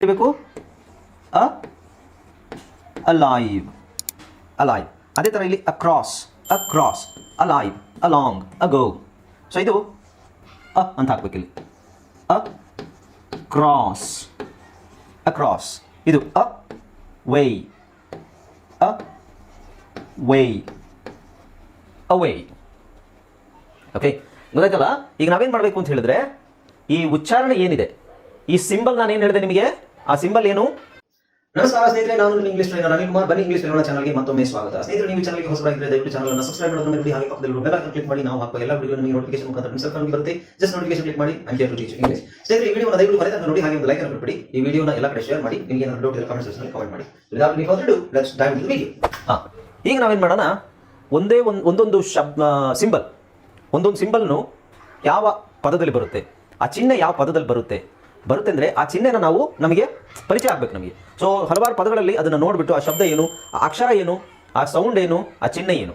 ಬೇಕು ಅ? Alive alive ಅದೇ ಥರ ಇಲ್ಲಿ across across alive along ago so ಇದು ಅ ಅಂತ ಹಾಕ್ಬೇಕು ಇಲ್ಲಿ. ಅ? ಕ್ರಾಸ್ ಅಕ್ರಾಸ್ ಇದು ಅ? ವೇ ಅ? ವೈ ಅವೇ ಓಕೆ ಗೊತ್ತಾಯ್ತಲ್ಲ? ಈಗ ನಾವೇನು ಮಾಡಬೇಕು ಅಂತ ಹೇಳಿದ್ರೆ, ಈ ಉಚ್ಚಾರಣೆ ಏನಿದೆ? ಈ ಸಿಂಬಲ್ ನಾನು ಏನು ಹೇಳಿದೆ ನಿಮಗೆ? ಆ ಸಿಂಬಲ್ ಏನು? ನಮಸ್ಕಾರ ಸ್ನೇಹಿತರೆ ನಾನು ನಿಮ್ಮ ಇಂಗ್ಲಿಷ್ ಟ್ರೈನರ್ ಅನಿಲ್ ಕುಮಾರ್ ಬನ್ನಿ ಇಂಗ್ಲಿಷ್ ಟ್ರೈನರ್ ಚಾನಲ್ಗೆ ಮತ್ತೊಮ್ಮೆ ಸ್ವಾಗತ. ಸ್ನೇಹಿತರೆ ನೀವು ಚಾನಲ್ಗೆ ಹೊಸಬರಾಗಿದ್ದರೆ ದಯವಿಟ್ಟು ಚಾನಲ್ ಅನ್ನು ಸಬ್ಸ್ಕ್ರೈಬ್ ಮಾಡೋದನ್ನ ಬಿಡಿ. ಹಾಗೆ ಪಕ್ಕದಲ್ಲಿ ಬೆಲ್ ಐಕಾನ್ ಕ್ಲಿಕ್ ಮಾಡಿ. ನಾವು ಹಾಕುವ ಎಲ್ಲ ವಿಡಿಯೋ ನಿಮಗೆ ನೋಟಿಫಿಕೇಶನ್ ಮುಖಾಂತರ ನಿಮ್ಮ ಸೆಲ್ ಬರುತ್ತೆ. ಜಸ್ಟ್ ನೋಟಿಫಿಕೇಶನ್ ಕ್ಲಿಕ್ ಮಾಡಿ. ಐ ಟು ಟೀಚ್ ಇಂಗ್ಲಿಷ್ ಸ್ನೇಹಿತರೆ ಈ ವಿಡಿಯೋನ ದಯವಿಟ್ಟು ಮನೆ ನೋಡಿ. ಹಾಗೆ ಒಂದು ಲೈಕ್ ಅನ್ನು ಬಿಡಿ ಈ ವಿಡಿಯೋನ ಎಲ್ಲ ಕಡೆ ಶೇರ್ ಮಾಡಿ. ನಿಮಗೆ ಏನಾದರೂ ಡೌಟ್ ಇರೋ ಕಮೆಂಟ್ ಸೆಕ್ಷನ್ ಕಮೆಂಟ್ ಮಾಡಿ. ವಿದಾಟ್ ನೀವು further do let's dive in video ಹಾಂ. ಈಗ ನಾವೇನು ಮಾಡೋಣ? ಒಂದೇ ಒಂದು ಒಂದೊಂದು ಶಬ್ ಸಿಂಬಲ್ ಒಂದೊಂದು ಸಿಂಬಲ್ನು ಯಾವ ಪದದಲ್ಲಿ ಬರುತ್ತೆ? ಆ ಚಿಹ್ನೆ ಯಾವ ಪದದಲ್ಲಿ ಬರುತ್ತೆ? ಬರುತ್ತೆ ಅಂದರೆ ಆ ಚಿಹ್ನೆನ ನಾವು ನಮಗೆ ಪರಿಚಯ ಆಗ್ಬೇಕು ನಮಗೆ. ಸೊ ಹಲವಾರು ಪದಗಳಲ್ಲಿ ಅದನ್ನು ನೋಡಿಬಿಟ್ಟು ಆ ಶಬ್ದ ಏನು, ಆ ಅಕ್ಷರ ಏನು, ಆ ಸೌಂಡ್ ಏನು, ಆ ಚಿಹ್ನೆ ಏನು.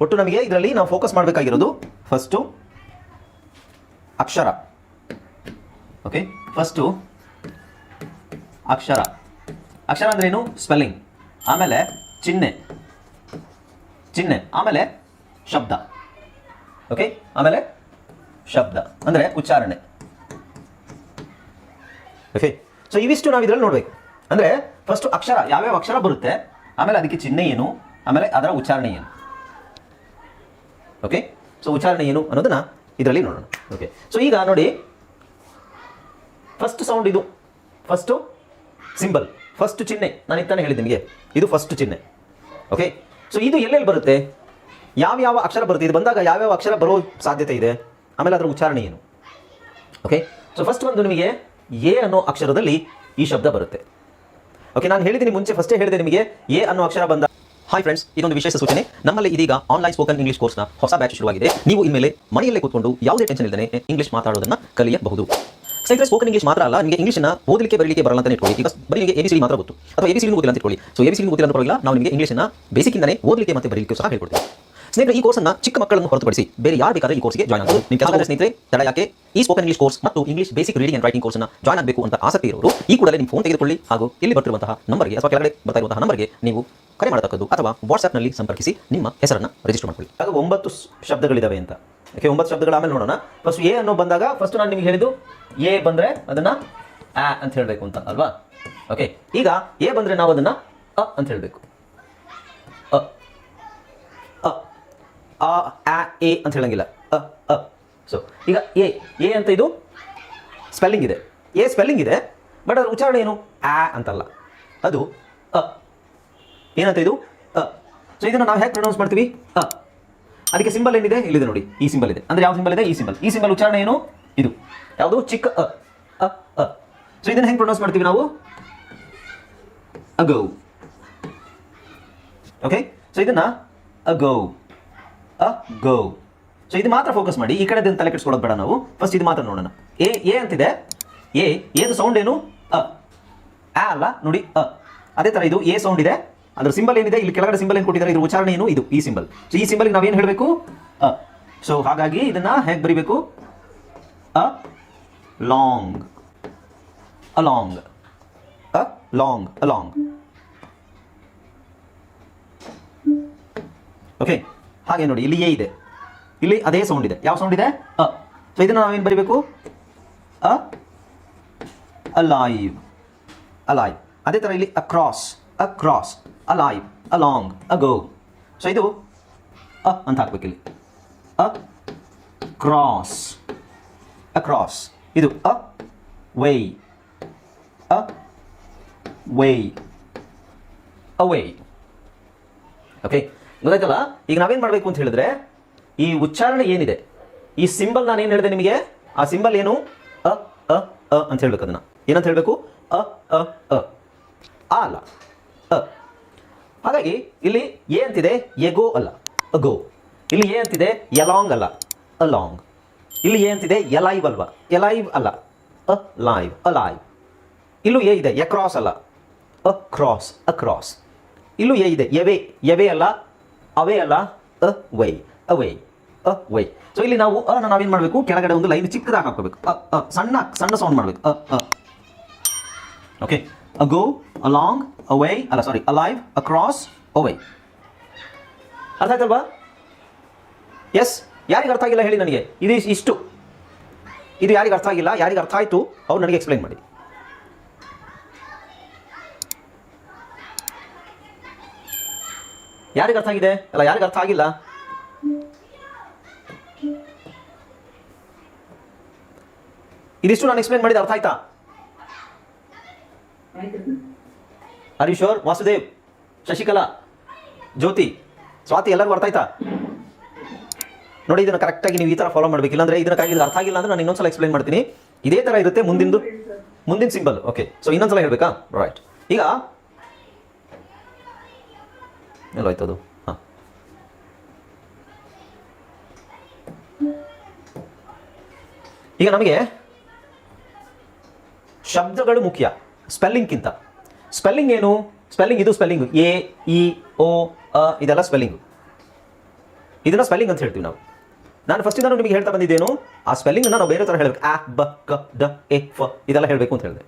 ಒಟ್ಟು ನಮಗೆ ಇದರಲ್ಲಿ ನಾವು ಫೋಕಸ್ ಮಾಡಬೇಕಾಗಿರೋದು ಫಸ್ಟು ಅಕ್ಷರ. ಓಕೆ ಫಸ್ಟು ಅಕ್ಷರ. ಅಕ್ಷರ ಅಂದ್ರೆ ಏನು? ಸ್ಪೆಲ್ಲಿಂಗ್ ಆಮೇಲೆ ಚಿಹ್ನೆ. ಚಿಹ್ನೆ. ಆಮೇಲೆ ಶಬ್ದ. ಓಕೆ ಆಮೇಲೆ ಶಬ್ದ. ಅಂದರೆ ಉಚ್ಚಾರಣೆ. ಓಕೆ ಸೊ ಇವಿಷ್ಟು ನಾವು ಇದರಲ್ಲಿ ನೋಡಬೇಕು. ಅಂದರೆ ಫಸ್ಟ್ ಅಕ್ಷರ, ಯಾವ್ಯಾವ ಅಕ್ಷರ ಬರುತ್ತೆ? ಆಮೇಲೆ ಅದಕ್ಕೆ ಚಿಹ್ನೆ ಏನು? ಆಮೇಲೆ ಅದರ ಉಚ್ಚಾರಣೆ ಏನು? ಓಕೆ ಸೊ ಉಚ್ಚಾರಣೆ ಏನು ಅನ್ನೋದನ್ನ ಇದರಲ್ಲಿ ನೋಡೋಣ. ಓಕೆ ಸೊ ಈಗ ನೋಡಿ. ಫಸ್ಟ್ ಸೌಂಡ್ ಇದು. ಫಸ್ಟು ಸಿಂಬಲ್ ಫಸ್ಟ್ ಚಿಹ್ನೆ. ನಾನು ಇತ್ತಾನೆ ಹೇಳಿದ್ದೆ ನಿಮಗೆ. ಇದು ಫಸ್ಟ್ ಚಿಹ್ನೆ. ಓಕೆ ಸೊ ಇದು ಎಲ್ಲೆಲ್ಲಿ ಬರುತ್ತೆ? ಯಾವ ಯಾವ ಅಕ್ಷರ ಬರುತ್ತೆ? ಇದು ಬಂದಾಗ ಯಾವ್ಯಾವ ಅಕ್ಷರ ಬರೋ ಸಾಧ್ಯತೆ ಇದೆ? ಆಮೇಲೆ ಅದರ ಉಚ್ಚಾರಣೆ ಏನು? ಓಕೆ ಸೊ ಫಸ್ಟ್ ಒಂದು ನಿಮಗೆ ಎ ಅನ್ನೋ ಅಕ್ಷರದಲ್ಲಿ ಈ ಶಬ್ದ ಬರುತ್ತೆ. ಓಕೆ ನಾನು ಹೇಳಿದ್ದೀನಿ ಮುಂಚೆ, ಫಸ್ಟೇ ಹೇಳಿದೆ ನಿಮಗೆ ಎ ಅನ್ನೋ ಅಕ್ಷರ ಬಂದ ಹಾಯ್ ಫ್ರೆಂಡ್ಸ್ ಇದೊಂದು ವಿಶೇಷ ಸೂಚನೆ. ನಮ್ಮಲ್ಲಿ ಇದೀಗ ಆನ್ಲೈನ್ ಸ್ಪೋಕನ್ ಇಂಗ್ಲಿಷ್ ಕೋರ್ಸ್ನ ಹೊಸ ಬ್ಯಾಚ್ ಶುರುವಾಗಿದೆ. ನೀವು ಇನ್ಮೇಲೆ ಮನೆಯಲ್ಲೇ ಕೂತ್ಕೊಂಡು ಯಾವುದೇ ಟೆನ್ಷನ್ ಇಲ್ಲದೆ ಇಂಗ್ಲಿಷ್ ಮಾತಾಡೋದನ್ನ ಕಲಿಯಬಹುದು. ಸ್ನೇಹಿತರೆ ಸ್ಪೋಕನ್ ಇಂಗ್ಲಿಷ್ ಮಾತ್ರ ಅಲ್ಲ, ನಿಮಗೆ ಇಂಗ್ಲಿಷ್ನ ಓದಲಿಕ್ಕೆ, ಬರಲಿಕ್ಕೆ ಬರಲ್ಲ ಅಂತ ಇಟ್ಕೊಳ್ಳಿ. ಈಗ ಬರೀ ನಿಮಗೆ ಎಬಿಸಿ ಮಾತ್ರ ಗೊತ್ತು. ಅಥವಾ ಎಬಿಸಿ ಗೊತ್ತಿಲ್ಲ ಅಂತ ಇಟ್ಕೊಳ್ಳಿ. ಸೊ ಎಬಿಸಿ ಗೊತ್ತಿಲ್ಲ ಅಂತ ಪರವಾಗಿಲ್ಲ ನಾವು ನಿಮಗೆ ಇಂಗ್ಲಿಷ್ನ ಬೇಸಿಕ್ಕಿಂದನೇ ಓದಲಿಕ್ಕೆ ಮತ್ತೆ ಬರಲಿಕ್ಕೆ ಸಹ ಹೇಳ್ಕೊಡ್ತೀವಿ. ಸ್ನೇಹಿತರೆ, ಈ ಕೋರ್ಸ್ನ ಚಿಕ್ಕ ಮಕ್ಕಳನ್ನು ಹೊರತುಪಡಿಸಿ ಬೇರೆ ಯಾರು ಬೇಕಾದ್ರೆ ಈ ಕೋರ್ಸ್ಗೆ ಜಾಯ್ನ್ ಆಗಬಹುದು ನಿಮ್ಗೆ ಕೆಲಸ ಸ್ನೇಹಿತರೆ, ತಡ ಯಾಕೆ? ಈ ಸ್ಪೋಕನ್ ಇಂಗ್ಲಿಷ್ ಕೋರ್ಸ್ ಮತ್ತು English basic reading and writing ಕೋರ್ಸ್ನ ಜಾಯ್ನ್ ಆಗಬೇಕು ಅಂತ ಆಸಕ್ತಿ ಇರೋರು, ಈ ಕೂಡಲೇ ನಿಮ್ಮ ಫೋನ್ ತೆಗೆದುಕೊಳ್ಳಿ ಹಾಗೂ ಇಲ್ಲಿ ಬರ್ತಿರುವಂತಹ ನಂಬರ್ಗೆ ಅಥವಾ ಕೆಳಗಡೆ ಬರ್ತಾ ಇರುವಂತಹ ನಂಬರ್ಗೆ ನೀವು ಕರೆ ಮಾಡತಕ್ಕದ್ದು ಅಥವಾ ವಾಟ್ಸ್ಆಪ್ನಲ್ಲಿ ಸಂಪರ್ಕಿಸಿ ನಿಮ್ಮ ಹೆಸರನ್ನ ರಿಜಿಸ್ಟರ್ ಮಾಡ್ಕೊಳ್ಳಿ. ಅದು ಒಂಬತ್ತು ಶಬ್ದಗಳಿದ್ದಾವೆ ಅಂತ. ಓಕೆ ಒಂಬತ್ತು ಶಬ್ದಗಳ ಆಮೇಲೆ ನೋಡೋಣ. ಫಸ್ಟ್ ಎ ಅನ್ನೋ ಬಂದಾಗ ಫಸ್ಟ್ ನಾನು ನಿಮಗೆ ಹೇಳಿದ್ದು ಎ ಬಂದರೆ ಅದನ್ನ ಆ ಅಂತ ಹೇಳಬೇಕು ಅಂತ, ಅಲ್ವಾ? ಓಕೆ ಈಗ ಎ ಬಂದರೆ ನಾವು ಅದನ್ನ ಅ ಅಂತ ಹೇಳಬೇಕು. ಆ ಆ ಎ ಅಂತ ಹೇಳಂಗಿಲ್ಲ. ಅ ಅ. ಸೊ ಈಗ ಎ ಎ ಅಂತ ಇದು ಸ್ಪೆಲ್ಲಿಂಗ್ ಇದೆ. ಎ ಸ್ಪೆಲ್ಲಿಂಗ್ ಇದೆ ಬಟ್ ಅದ್ರ ಉಚ್ಚಾರಣೆ ಏನು? ಆ ಅಂತಲ್ಲ. ಅದು ಅ. ಏನಂತ ಇದು? ಅ. ಸೊ ಇದನ್ನು ನಾವು ಹೇಗೆ ಪ್ರೊನೌನ್ಸ್ ಮಾಡ್ತೀವಿ? ಅ. ಅದಕ್ಕೆ ಸಿಂಬಲ್ ಏನಿದೆ? ಇಲ್ಲಿದೆ ನೋಡಿ, ಈ ಸಿಂಬಲ್ ಇದೆ. ಅಂದ್ರೆ ಯಾವ ಸಿಂಬಲ್ ಇದೆ? ಈ ಸಿಂಬಲ್ ಈ ಸಿಂಬಲ್ ಉಚ್ಚಾರಣೆ ಏನು? ಇದು. ಯಾವುದು? ಚಿಕ್ಕ ಅ. ಅ ಅ. ಸೊ ಇದನ್ನು ಹೆಂಗೆ ಪ್ರೊನೌನ್ಸ್ ಮಾಡ್ತೀವಿ ನಾವು? ಅಗೌ. ಓಕೆ ಸೊ ಇದನ್ನ ಅಗೌ. ಅ, ಗೋ. ಸೊ ಇದು ಮಾತ್ರ ಫೋಕಸ್ ಮಾಡಿ, ಈ ಕಡೆ ತಲೆ ಕೆಡಿಸ್ಕೊಳ್ಳೋದು ಬೇಡ ನಾವು. ಫಸ್ಟ್ ಇದು ಮಾತ್ರ ನೋಡೋಣ. ಎ ಎ ಅಂತಿದೆ. ಎ ಏದು ಸೌಂಡ್ ಏನು? ಅ. ಆ ಅಲ್ಲ ನೋಡಿ, ಅ. ಅದೇ ತರ ಇದು, ಎ ಸೌಂಡ್ ಇದೆ. ಅದ್ರ ಸಿಂಬಲ್ ಏನಿದೆ? ಇಲ್ಲಿ ಕೆಳಗಡೆ ಸಿಂಬಲ್ ಏನು ಕೊಟ್ಟಿದ್ದಾರೆ? ಇದ್ರ ಉಚ್ಚಾರಣೆ ಏನು? ಇದು ಈ ಸಿಂಬಲ್ ಸೊ ಈ ಸಿಂಬಲ್ ನಾವೇನು ಹೇಳಬೇಕು? ಅ. ಸೊ ಹಾಗಾಗಿ ಇದನ್ನ ಹೇಗೆ ಬರಿಬೇಕು? Along along along along okay ಹಾಗೆ ನೋಡಿ ಇಲ್ಲಿ ಎ ಇದೆ. ಇಲ್ಲಿ ಅದೇ ಸೌಂಡ್ ಇದೆ. ಯಾವ ಸೌಂಡ್ ಇದೆ? ಅ. ಸೊ ಇದನ್ನು ನಾವೇನು ಬರಿಬೇಕು? ಅ. ಅಲೈವ್ ಅಲೈವ್ ಅದೇ ಥರ ಇಲ್ಲಿ across across alive along ago so ಇದು ಅ ಅಂತ ಹಾಕ್ಬೇಕು ಇಲ್ಲಿ. ಅ ಕ್ರಾಸ್ ಅಕ್ರಾಸ್ ಇದು ಅ ವೈ ಅ ವೈ ಅವೇ ಓಕೆ ಗೊತ್ತಾಯ್ತಲ್ಲ? ಈಗ ನಾವೇನು ಮಾಡಬೇಕು ಅಂತ ಹೇಳಿದ್ರೆ, ಈ ಉಚ್ಚಾರಣೆ ಏನಿದೆ? ಈ ಸಿಂಬಲ್ ನಾನು ಏನು ಹೇಳಿದೆ ನಿಮಗೆ? ಆ ಸಿಂಬಲ್ ಏನು? ಅ ಅ ಅ ಅಂತ ಹೇಳ್ಬೇಕು ಅದನ್ನ. ಏನಂತ ಹೇಳಬೇಕು? ಅ ಅ ಅ. ಆ ಅಲ್ಲ. ಅ. ಹಾಗಾಗಿ ಇಲ್ಲಿ ಎ ಅಂತಿದೆ ಎಗೋ ಅಲ್ಲ. ಅಗೋ ಇಲ್ಲಿ ಎ ಅಂತಿದೆ ಎಲಾಂಗ್ ಅಲ್ಲ. ಅಲಾಂಗ್ ಇಲ್ಲಿ ಎ ಅಂತಿದೆ ಎಲೈವ್ ಅಲ್ವಾ? ಎಲೈವ್ ಅಲ್ಲ. ಅ ಲೈವ್ ಅಲೈವ್ ಇಲ್ಲೂ ಎ ಇದೆ ಎಕ್ರಾಸ್ ಅಲ್ಲ. ಅ ಕ್ರಾಸ್ ಇಲ್ಲೂ ಎ ಇದೆ ಎವೆ ಎವೆ ಅಲ್ಲ. ಅವೇ ಅಲ್ಲ? ಅ Y away away so ಇಲ್ಲಿ ನಾವು ಅ ನಾವೇನು ಮಾಡಬೇಕು? ಕೆಳಗಡೆ ಒಂದು ಲೈನ್ ಚಿಕ್ಕದಾಗಿ ಹಾಕೋಬೇಕು ಅ ಅ ಸಣ್ಣ ಸಣ್ಣ ಸೌಂಡ್ ಮಾಡಬೇಕು. ಅ ಅ ಓಕೆ ಅಗೋ ಅಲಾಂಗ್ ವೈ ಅಲ್ಲ ಸಾರಿ ಅಲೈವ್ ಅಕ್ರಾಸ್ ವೈ ಅರ್ಥ ಆಯ್ತಲ್ವಾ? ಎಸ್ ಯಾರಿಗೆ ಅರ್ಥ ಆಗಿಲ್ಲ ಹೇಳಿ ನನಗೆ. ಇದು ಇಷ್ಟು. ಇದು ಯಾರಿಗೆ ಅರ್ಥ ಆಗಿಲ್ಲ? ಯಾರಿಗೆ ಅರ್ಥ ಆಯಿತು? ಅವ್ರು ನನಗೆ ಎಕ್ಸ್ಪ್ಲೈನ್ ಮಾಡಿ. ಯಾರಿಗೆ ಅರ್ಥ ಆಗಿದೆ? ಅಲ್ಲ, ಯಾರಿಗೆ ಅರ್ಥ ಆಗಿಲ್ಲ? ಇದಿಷ್ಟು ನಾನು ಎಕ್ಸ್ಪ್ಲೈನ್ ಮಾಡಿದ ಅರ್ಥ ಆಯ್ತಾ? ಹರೀಶ್ವರ್ ವಾಸುದೇವ್, ಶಶಿಕಲಾ, ಜ್ಯೋತಿ, ಸ್ವಾತಿ, ಎಲ್ಲರಿಗೂ ಅರ್ಥ ಆಯ್ತಾ? ನೋಡಿ, ಇದನ್ನು ಕರೆಕ್ಟಾಗಿ ನೀವು ಈ ಥರ ಫಾಲೋ ಮಾಡಬೇಕು. ಇಲ್ಲಾಂದ್ರೆ ಇದಕ್ಕಾಗಿ ಇದು ಅರ್ಥ ಆಗಿಲ್ಲ ಅಂದ್ರೆ ನಾನು ಇನ್ನೊಂದ್ಸಲ ಎಕ್ಸ್ಪ್ಲೈನ್ ಮಾಡ್ತೀನಿ. ಇದೇ ಥರ ಇರುತ್ತೆ ಮುಂದಿಂದು, ಮುಂದಿನ ಸಿಂಬಲ್ ಓಕೆ ಸೊ ಇನ್ನೊಂದ್ಸಲ ಹೇಳಬೇಕಾ? ರೈಟ್ ಈಗ ಎಲ್ಲೋಯ್ತು ಅದು ಹಾಂ ಈಗ ನಮಗೆ ಶಬ್ದಗಳು ಮುಖ್ಯ ಸ್ಪೆಲ್ಲಿಂಗ್ಗಿಂತ ಸ್ಪೆಲ್ಲಿಂಗ್ ಏನು ಸ್ಪೆಲ್ಲಿಂಗ್ ಇದು ಸ್ಪೆಲ್ಲಿಂಗ್ ಎ ಇ ಓ ಅ ಇದೆಲ್ಲ ಸ್ಪೆಲ್ಲಿಂಗು ಇದನ್ನ ಸ್ಪೆಲ್ಲಿಂಗ್ ಅಂತ ಹೇಳ್ತೀವಿ ನಾವು ನಾನು ಫಸ್ಟಿಂದ ನಿಮಗೆ ಹೇಳ್ತಾ ಬಂದಿದ್ದೇನು ಆ ಸ್ಪೆಲ್ಲಿಂಗ್ನ ನಾವು ಬೇರೆ ಥರ ಹೇಳಬೇಕು. ಆ, ಬ, ಕ, ಡ, ಎ, ಫ ಇದೆಲ್ಲ ಹೇಳಬೇಕು ಅಂತ ಹೇಳಿದೆ.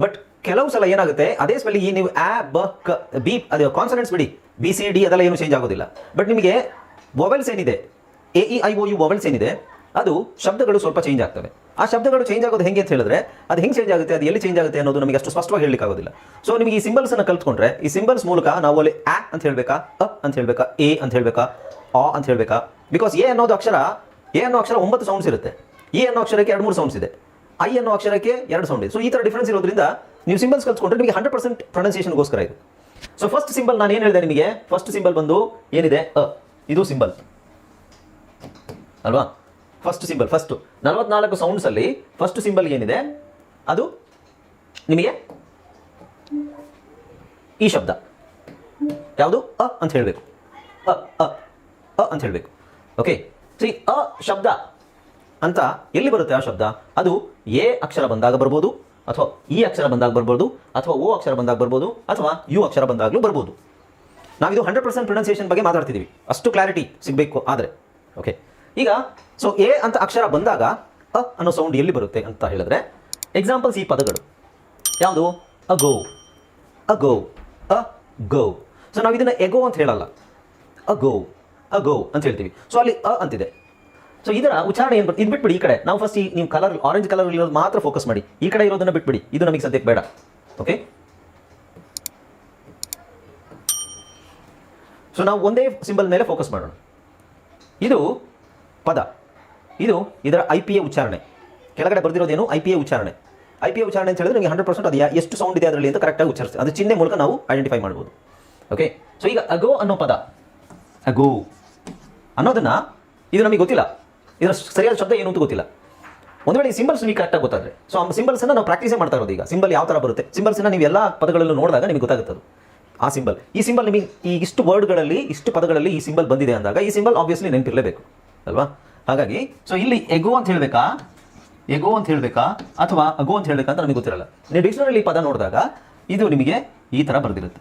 ಬಟ್ ಕೆಲವು ಸಲ ಏನಾಗುತ್ತೆ, ಅದೇ ಸ್ಪೆಲ್ಲಿಂಗ್ ನೀವು ಆ, ಬ, ಕ, ಬಿ, ಅದು ಕಾನ್ಸನೆಂಟ್ಸ್ ಬಿಡಿ. ಬಿ ಸಿ ಡಿ ಅದೆಲ್ಲ ಏನು ಚೇಂಜ್ ಆಗೋದಿಲ್ಲ. ಬಟ್ ನಿಮಗೆ ವೊವೆಲ್ಸ್ ಏನಿದೆ? A E I O U vowels ಏನಿದೆ? ಅದು ಶಬ್ದಗಳು ಸ್ವಲ್ಪ ಚೇಂಜ್ ಆಗ್ತವೆ. ಆ ಶಬ್ದಗಳು ಚೇಂಜ್ ಆಗೋದು ಹೆಂಗೆ ಅಂತ ಹೇಳಿದ್ರೆ ಅದು ಹೆಂಗೆ ಚೇಂಜ್ ಆಗುತ್ತೆ, ಅದು ಎಲ್ಲಿ ಚೇಂಜ್ ಆಗುತ್ತೆ ಅನ್ನೋದು ನಮಗೆ ಅಷ್ಟು ಸ್ಪಷ್ಟವಾಗಿ ಹೇಳಲಿಕ್ಕೆ ಆಗೋದಿಲ್ಲ. ಸೊ ನಿಮಗೆ ಈ ಸಿಂಬಲ್ಸ್ ಅನ್ನು ಕಲ್ತ್ಕೊಂಡ್ರೆ, ಈ ಸಿಂಬಲ್ಸ್ ಮೂಲಕ ನಾವು ಅಲ್ಲಿ ಆ ಅಂತ ಹೇಳ್ಬೇಕಾ, ಅ ಅಂತ ಹೇಳ್ಬೇಕಾ ಎ ಅಂತ ಹೇಳಬೇಕಾ, ಆ ಅಂತ ಹೇಳ್ಬೇಕಾ? ಬಿಕಾಸ್ ಎ ಅನ್ನೋದು ಅಕ್ಷರ ಎ ಅನ್ನೋ ಅಕ್ಷರ ಒಂಬತ್ತು ಸೌಂಡ್ಸ್ ಇರುತ್ತೆ. ಇ ಅನ್ನೋ ಅಕ್ಷರಕ್ಕೆ ಎರಡು, ಮೂರು ಸೌಂಡ್ಸ್ ಇದೆ. ಐ ಅನ್ನೋ ಅಕ್ಷರಕ್ಕೆ ಎರಡು ಸೌಂಡ್ ಇದೆ. ಸೊ ಈ ಥರ ಡಿಫ್ರೆನ್ಸ್ ಇರೋದ್ರಿಂದ ನೀವು ಸಿಂಬಲ್ಸ್ ಕಲ್ತ್ಕೊಂಡ್ರೆ ನಿಮಗೆ ಹಂಡ್ರೆಡ್ ಪರ್ಸೆಂಟ್ ಪ್ರೊನೌನ್ಸಿಯೇಷನ್ಗೋಸ್ಕರ ಇದು. ಸೊ ಫಸ್ಟ್ ಸಿಂಬಲ್ ನಾನು ಏನು ಹೇಳಿದೆ ನಿಮಗೆ? ಫಸ್ಟ್ ಸಿಂಬಲ್ ಬಂದು ಏನಿದೆ? ಅ, ಇದು ಸಿಂಬಲ್ ಅಲ್ವಾ? ಫಸ್ಟ್ ಸಿಂಬಲ್ ಫಸ್ಟ್ ನಲವತ್ನಾಲ್ಕು ಸೌಂಡ್ಸ್ ಅಲ್ಲಿ ಫಸ್ಟ್ ಸಿಂಬಲ್ ಏನಿದೆ? ಅದು ನಿಮಗೆ ಈ ಶಬ್ದ. ಯಾವುದು? ಅ ಅಂತ ಹೇಳಬೇಕು. ಅ ಅ ಅಂತ ಹೇಳಬೇಕು. ಓಕೆ ಸರಿ ಅ ಶಬ್ದ ಅಂತ ಎಲ್ಲಿ ಬರುತ್ತೆ ಆ ಶಬ್ದ? ಅದು ಎ ಅಕ್ಷರ ಬಂದಾಗ ಬರ್ಬೋದು ಅಥವಾ ಈ ಅಕ್ಷರ ಬಂದಾಗ ಬರ್ಬೋದು, ಅಥವಾ ಓ ಅಕ್ಷರ ಬಂದಾಗ ಬರ್ಬೋದು, ಅಥವಾ ಯು ಅಕ್ಷರ ಬಂದಾಗಲೂ ಬರ್ಬೋದು. ನಾವಿದು ಹಂಡ್ರೆಡ್ ಪರ್ಸೆಂಟ್ ಪ್ರೊನೌನ್ಸಿಯೇಷನ್ ಬಗ್ಗೆ ಮಾತಾಡ್ತಿದ್ದೀವಿ ಅಷ್ಟು ಕ್ಲಾರಿಟಿ ಸಿಗಬೇಕು ಆದರೆ. ಓಕೆ ಈಗ ಸೊ ಎ ಅಂತ ಅಕ್ಷರ ಬಂದಾಗ ಅ ಅನ್ನೋ ಸೌಂಡ್ ಎಲ್ಲಿ ಬರುತ್ತೆ ಅಂತ ಹೇಳಿದ್ರೆ ಎಕ್ಸಾಂಪಲ್ಸ್ ಈ ಪದಗಳು. ಯಾವುದು? ಅ ಗೋ. ಅ ಗೋ. ಅ ಗೋ. ಸೊ ನಾವು ಇದನ್ನು ಎಗೋ ಅಂತ ಹೇಳಲ್ಲ. ಅ ಗೋ. ಅ ಗೋ ಅಂತ ಹೇಳ್ತೀವಿ. ಸೊ ಅಲ್ಲಿ ಅ ಅಂತಿದೆ. ಸೊ ಇದರ ಉಚ್ಚಾರಣೆ ಏನು ಇದು ಬಿಟ್ಬಿಡಿ ಈ ಕಡೆ. ನಾವು ಫಸ್ಟ್ ಈ ನೀವು ಕಲರ್ ಆರೆಂಜ್ ಕಲರ್ ಇರೋದು ಮಾತ್ರ ಫೋಕಸ್ ಮಾಡಿ. ಈ ಕಡೆ ಇರೋದನ್ನ ಬಿಟ್ಬಿಡಿ. ಇದು ನಮಗೆ ಸದ್ಯಕ್ಕೆ ಬೇಡ. ಓಕೆ ಸೊ ನಾವು ಒಂದೇ ಸಿಂಬಲ್ ಮೇಲೆ ಫೋಕಸ್ ಮಾಡೋಣ. ಇದು ಪದ. ಇದು ಇದರ ಐ ಪಿ ಎ ಉಚ್ಚಾರಣೆ. ಕೆಳಗಡೆ ಬರೆದಿರೋದೇನು ಐ ಪಿ ಎ ಉಚ್ಚಾರಣೆ. ಐ ಪಿ ಎ ಉಚ್ಚಾರಣೆ ಅಂತ ಹೇಳಿದ್ರೆ ನಿಮಗೆ ಹಂಡ್ರೆಡ್ ಪರ್ಸೆಂಟ್ ಅದು ಎಷ್ಟು ಸೌಂಡ್ ಇದೆ ಅದರಲ್ಲಿ ಅಂತ ಕರೆಕ್ಟಾಗಿ ಉಚ್ಚರಿಸ್ತೀವಿ. ಅದು ಚಿಹ್ನೆ ಮೂಲಕ ನಾವು ಐಡೆಂಟಿಫೈ ಮಾಡ್ಬೋದು. ಓಕೆ ಸೊ ಈಗ ಅಗೋ ಅನ್ನೋ ಪದ. ಅಗೋ ಅನ್ನೋದನ್ನ ಇದು ನಮಗೆ ಗೊತ್ತಿಲ್ಲ. ಇದರ ಸರಿಯಾದ ಶಬ್ದ ಏನು ಅಂತ ಗೊತ್ತಿಲ್ಲ. ಒಂದು ವೇಳೆ ಸಿಂಬಲ್ಸ್ ನಿಮಗೆ ಕರೆಕ್ಟಾಗಿ ಗೊತ್ತಾದ್ರೆ. ಸೊ ಆ ಸಿಂಬಲ್ಸ್ ಅನ್ನು ನಾವು ಪ್ರಾಕ್ಟೀಸೇ ಮಾಡ್ತಾ ಇರೋದು ಈಗ? ಸಿಂಬಲ್ ಯಾವ ಥರ ಬರುತ್ತೆ? ಸಿಂಬಲ್ಸ್ ನೀವು ಎಲ್ಲ ಪದಗಳಲ್ಲೂ ನೋಡಿದಾಗ ನಿಮಗೆ ಗೊತ್ತಾಗುತ್ತೆ ಅದು ಆ ಸಿಂಬಲ್ ಈ ಸಿಂಬಲ್ ನಿಮಗೆ ಈ ಇಷ್ಟು ವರ್ಡ್ಗಳಲ್ಲಿ ಇಷ್ಟು ಪದಗಳಲ್ಲಿ ಈ ಸಿಂಬಲ್ ಬಂದಿದೆ ಅಂದಾಗ ಈ ಸಿಂಬಲ್ ಆಬ್ವಿಯಸ್ಲಿ ನೆನಪಿರಲೇಬೇಕು. ಅಲ್ವಾ? ಹಾಗಾಗಿ ಸೊ ಇಲ್ಲಿ ಎಗೋ ಅಂತ ಹೇಳಬೇಕಾ? ಎಗೋ ಅಂತ ಹೇಳಬೇಕಾ? ಅಥವಾ ಅಗೋ ಅಂತ ಹೇಳಬೇಕಾ ಅಂತ ನಮಗೆ ಗೊತ್ತಿರಲ್ಲ. ನೀವು ಡಿಕ್ಷನರಿ ಪದ ನೋಡಿದಾಗ ಇದು ನಿಮಗೆ ಈ ಥರ ಬರೆದಿರುತ್ತೆ.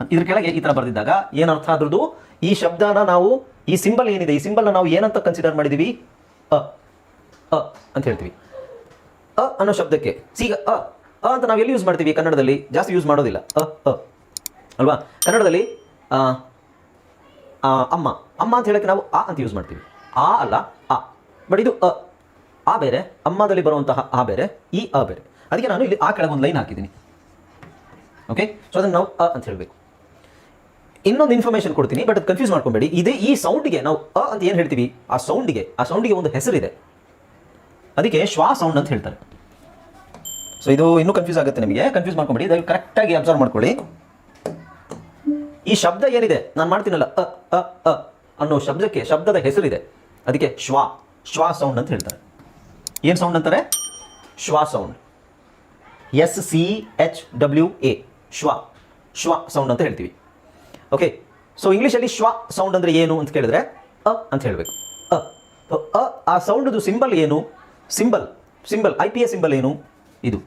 ಇದ್ರ ಕೆಳಗೆ ಈ ತರ ಬರೆದಿದ್ದಾಗ ಅರ್ಥ ಅದ್ರದ್ದು? ಈ ಶಬ್ದನ ನಾವು, ಈ ಸಿಂಬಲ್ ಏನಿದೆ, ಈ ಸಿಂಬಲ್ನ ನಾವು ಏನಂತ ಕನ್ಸಿಡರ್ ಮಾಡಿದೀವಿ? ಅ ಅ ಅಂತ ಹೇಳ್ತೀವಿ. ಅ ಅನ್ನೋ ಶಬ್ದಕ್ಕೆ. ಈಗ ಅ ಅ ಅಂತ ನಾವು ಎಲ್ಲಿ ಯೂಸ್ ಮಾಡ್ತೀವಿ ಕನ್ನಡದಲ್ಲಿ? ಜಾಸ್ತಿ ಯೂಸ್ ಮಾಡೋದಿಲ್ಲ. ಅ ಅ. ಅಲ್ವಾ? ಕನ್ನಡದಲ್ಲಿ ಅಮ್ಮ. ಅಮ್ಮ ಅಂತ ಹೇಳಕ್ಕೆ ನಾವು ಆ ಅಂತ ಯೂಸ್ ಮಾಡ್ತೀವಿ. ಆ ಅಲ್ಲ ಆ ಬಟ್ ಇದು ಅ. ಆ ಬೇರೆ, ಅಮ್ಮದಲ್ಲಿ ಬರುವಂತಹ ಆ ಬೇರೆ, ಈ ಅ ಬೇರೆ. ಅದಕ್ಕೆ ನಾನು ಇಲ್ಲಿ ಆ ಕೆಳಗೆ ಒಂದು ಲೈನ್ ಹಾಕಿದ್ದೀನಿ. ಓಕೆ ಸೊ ಅದನ್ನು ನಾವು ಅ ಅಂತ ಹೇಳಬೇಕು. ಇನ್ನೊಂದು ಇನ್ಫಾರ್ಮೇಶನ್ ಕೊಡ್ತೀನಿ ಬಟ್ ಅದು ಕನ್ಫ್ಯೂಸ್ ಮಾಡ್ಕೊಬೇಡಿ. ಇದೇ ಈ ಸೌಂಡ್ಗೆ ನಾವು ಅ ಅಂತ ಏನು ಹೇಳ್ತೀವಿ? ಆ ಸೌಂಡಿಗೆ ಆ ಸೌಂಡಿಗೆ ಒಂದು ಹೆಸರಿದೆ. ಅದಕ್ಕೆ ಶ್ವಾ ಸೌಂಡ್ ಅಂತ ಹೇಳ್ತಾರೆ. ಸೊ ಇದು ಇನ್ನೂ ಕನ್ಫ್ಯೂಸ್ ಆಗುತ್ತೆ ನಿಮಗೆ. ಕನ್ಫ್ಯೂಸ್ ಮಾಡ್ಕೊಬೇಡಿ. ದಯವಿಟ್ಟು ಕರೆಕ್ಟಾಗಿ ಅಬ್ಸರ್ವ್ ಮಾಡ್ಕೊಳ್ಳಿ. ಈ ಶಬ್ದ ಏನಿದೆ? ನಾನು ಮಾಡ್ತೀನಲ್ಲ, ಅ ಅ ಅ ಅನ್ನೋ ಶಬ್ದಕ್ಕೆ ಶಬ್ದದ ಹೆಸರಿದೆ. ಅದಕ್ಕೆ ಶ್ವಾ ಶ್ವಾ ಸೌಂಡ್ ಅಂತ ಹೇಳ್ತಾರೆ. ಏನು ಸೌಂಡ್ ಅಂತಾರೆ? Schwa sound S C H W A schwa schwa sound ಅಂತ ಹೇಳ್ತೀವಿ. ಓಕೆ ಸೊ ಇಂಗ್ಲೀಷಲ್ಲಿ ಶ್ವ ಸೌಂಡ್ ಅಂದರೆ ಏನು ಅಂತ ಕೇಳಿದ್ರೆ, ಅ ಅಂತ ಹೇಳಬೇಕು. ಅ. ಅ, ಆ ಸೌಂಡ್ದು ಸಿಂಬಲ್ ಏನು? Symbol symbol I P A symbol ಏನು? ಇದು.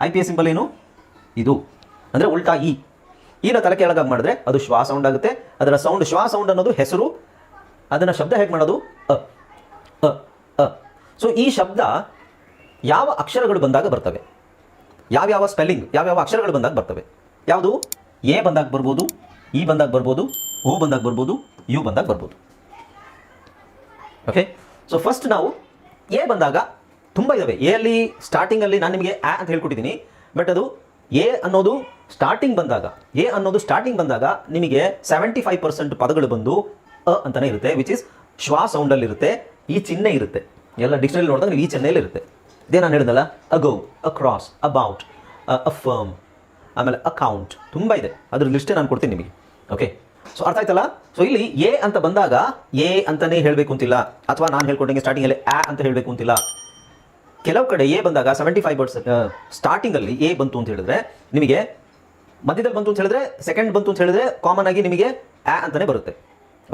ಐ ಪಿ ಎ ಸಿಂಬಲ್ ಏನು? ಇದು. ಅಂದರೆ ಉಲ್ಟಾ ಇ. ಈನ ತಲೆ ಕೆಳಗಾಗಿ ಮಾಡಿದ್ರೆ ಅದು ಶ್ವಾ ಸೌಂಡ್ ಆಗುತ್ತೆ. ಅದರ ಸೌಂಡ್ ಶ್ವಾ ಸೌಂಡ್ ಅನ್ನೋದು ಹೆಸರು. ಅದನ್ನು ಶಬ್ದ ಹೇಗೆ ಮಾಡೋದು? ಅ. ಅ. ಅ. ಸೊ ಈ ಶಬ್ದ ಯಾವ ಅಕ್ಷರಗಳು ಬಂದಾಗ ಬರ್ತವೆ? ಯಾವ್ಯಾವ ಸ್ಪೆಲ್ಲಿಂಗ್ ಯಾವ್ಯಾವ ಅಕ್ಷರಗಳು ಬಂದಾಗ ಬರ್ತವೆ? ಯಾವುದು? ಎ ಬಂದಾಗ ಬರ್ಬೋದು. ಇ ಬಂದಾಗ ಬರ್ಬೋದು, ಓ ಬಂದಾಗ ಬರ್ಬೋದು, ಯು ಬಂದಾಗ ಬರ್ಬೋದು. ಓಕೆ ಸೊ ಫಸ್ಟ್ ನಾವು ಎ ಬಂದಾಗ ತುಂಬ ಎ ಅಲ್ಲಿ ಸ್ಟಾರ್ಟಿಂಗಲ್ಲಿ ನಾನು ನಿಮಗೆ ಆ ಅಂತ ಹೇಳ್ಕೊಟ್ಟಿದ್ದೀನಿ. ಬಟ್ ಅದು ಎ ಅನ್ನೋದು ಸ್ಟಾರ್ಟಿಂಗ್ ಬಂದಾಗ, ಎ ಅನ್ನೋದು ಸ್ಟಾರ್ಟಿಂಗ್ ಬಂದಾಗ ನಿಮಗೆ ಸೆವೆಂಟಿ ಫೈವ್ ಪರ್ಸೆಂಟ್ ಪದಗಳು ಬಂದು ಅ ಅಂತಾನೆ ಇರುತ್ತೆ ವಿಚ್ ಇಸ್ ಶ್ವಾ ಸೌಂಡಲ್ಲಿ ಇರುತ್ತೆ, ಈ ಚಿಹ್ನೆ ಇರುತ್ತೆ. ಎಲ್ಲ ಡಿಕ್ಷನರಿ ನೋಡಿದಾಗ ಈ ಚಿಹ್ನೆಯಲ್ಲಿ ಇರುತ್ತೆ. ಇದೇ ನಾನು ಹೇಳಿದಲ್ಲ ಅಗೋ ಅಕ್ರಾಸ್ ಅಬೌಟ್ ಫರ್ಮ್ ಆಮೇಲೆ ಅಕೌಂಟ್ ತುಂಬ ಇದೆ. ಅದ್ರ ಲಿಸ್ಟೇ ನಾನು ಕೊಡ್ತೀನಿ ನಿಮಗೆ. ಓಕೆ ಸೊ ಅರ್ಥ ಆಯ್ತಲ್ಲ? ಸೊ ಇಲ್ಲಿ ಎ ಅಂತ ಬಂದಾಗ ಎ ಅಂತಾನೆ ಹೇಳಬೇಕು ಅಂತಿಲ್ಲ. ಅಥವಾ ನಾನು ಹೇಳ್ಕೊಟ್ಟಂಗೆ ಸ್ಟಾರ್ಟಿಂಗಲ್ಲಿ ಆ ಅಂತ ಹೇಳಬೇಕು ಅಂತಿಲ್ಲ. ಕೆಲವು ಕಡೆ ಎ ಬಂದಾಗ ಸೆವೆಂಟಿ ಫೈವ್ ಪರ್ಸೆಂಟ್ ಸ್ಟಾರ್ಟಿಂಗಲ್ಲಿ ಎ ಬಂತು ಅಂತ ಹೇಳಿದ್ರೆ ನಿಮಗೆ ಮಧ್ಯದಲ್ಲಿ ಬಂತು ಅಂತ ಹೇಳಿದ್ರೆ ಸೆಕೆಂಡ್ ಬಂತು ಅಂತ ಹೇಳಿದ್ರೆ ಕಾಮನ್ ಆಗಿ ನಿಮಗೆ ಆ ಅಂತಾನೆ ಬರುತ್ತೆ.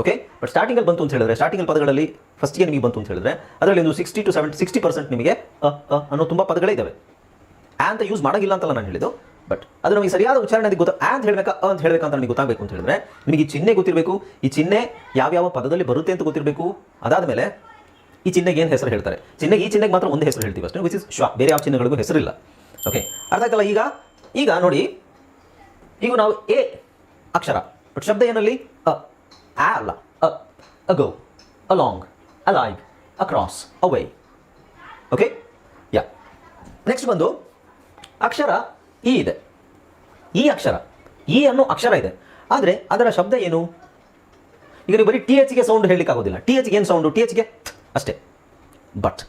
ಓಕೆ ಬಟ್ ಸ್ಟಾರ್ಟಿಂಗಲ್ಲಿ ಬಂತು ಅಂತ ಹೇಳಿದ್ರೆ ಸ್ಟಾರ್ಟಿಂಗಲ್ ಪದಗಳಲ್ಲಿ ಫಸ್ಟ್ಗೆ ನಿಮಗೆ ಬಂತು ಅಂತ ಹೇಳಿದ್ರೆ, ಅದರಲ್ಲಿ ಒಂದು sixty to seventy sixty percent ನಿಮಗೆ ಅನ್ನೋ ತುಂಬ ಪದಗಳೇ ಇದ್ದಾವೆ ಆ ಅಂತ ಯೂಸ್ ಮಾಡೋಂಗಿಲ್ಲ ಅಂತಲ್ಲ ನಾನು ಹೇಳಿದ್ದು. ಬಟ್ ಅದು ನಮಗೆ ಸರಿಯಾದ ಉಚ್ಚಾರಣೆ ಗೊತ್ತ ಅಂತ ಹೇಳಬೇಕಾ ಅಂತ ಹೇಳಬೇಕು ಅಂತ ನನಗೆ ಗೊತ್ತಾಗಬೇಕು ಅಂತ ಹೇಳಿದ್ರೆ, ನಿಮಗೆ ಈ ಚಿಹ್ನೆ ಗೊತ್ತಿರಬೇಕು. ಈ ಚಿಹ್ನೆ ಯಾವ್ಯಾವ ಪದದಲ್ಲಿ ಬರುತ್ತೆ ಅಂತ ಗೊತ್ತಿರಬೇಕು. ಅದಾದ ಮೇಲೆ ಈ ಚಿಹ್ನೆಗೆ ಏನು ಹೆಸರು ಹೇಳ್ತಾರೆ? ಚಿಹ್ನೆಗೆ ಈ ಚಿಹ್ನೆಗೆ ಮಾತ್ರ ಒಂದು ಹೆಸರು ಹೇಳ್ತೀವಿ ಅಷ್ಟೇ ವಿಚ್ ಇಸ್ ಶ್ವಾ. ಬೇರೆ ಯಾವ ಚಿಹ್ನೆಗಳಿಗೂ ಹೆಸರಿಲ್ಲ. ಓಕೆ ಅರ್ಥ ಆಯ್ತಲ್ಲ ಈಗ? ಈಗ ನೋಡಿ, ಈಗ ನಾವು ಎ ಅಕ್ಷರ. ಬಟ್ ಶಬ್ದ ಏನಲ್ಲಿ? ಅ. ಆ ಅಲ್ಲ. ಅ. Ago along alive across away okay yeah next ಬಂದು ಅಕ್ಷರ ಇ ಇದೆ. ಈ ಅಕ್ಷರ. ಈ ಅನ್ನೋ ಅಕ್ಷರ ಇದೆ. ಆದರೆ ಅದರ ಶಬ್ದ ಏನು? ಈಗ ನೀವು ಬರೀ ಟಿ ಎಚ್ಗೆ ಸೌಂಡ್ ಹೇಳಲಿಕ್ಕೆ ಆಗೋದಿಲ್ಲ ಟಿ ಎಚ್ಗೆ ಏನು ಸೌಂಡು ಟಿ ಎಚ್ಗೆ ಅಷ್ಟೇ. ಬಟ್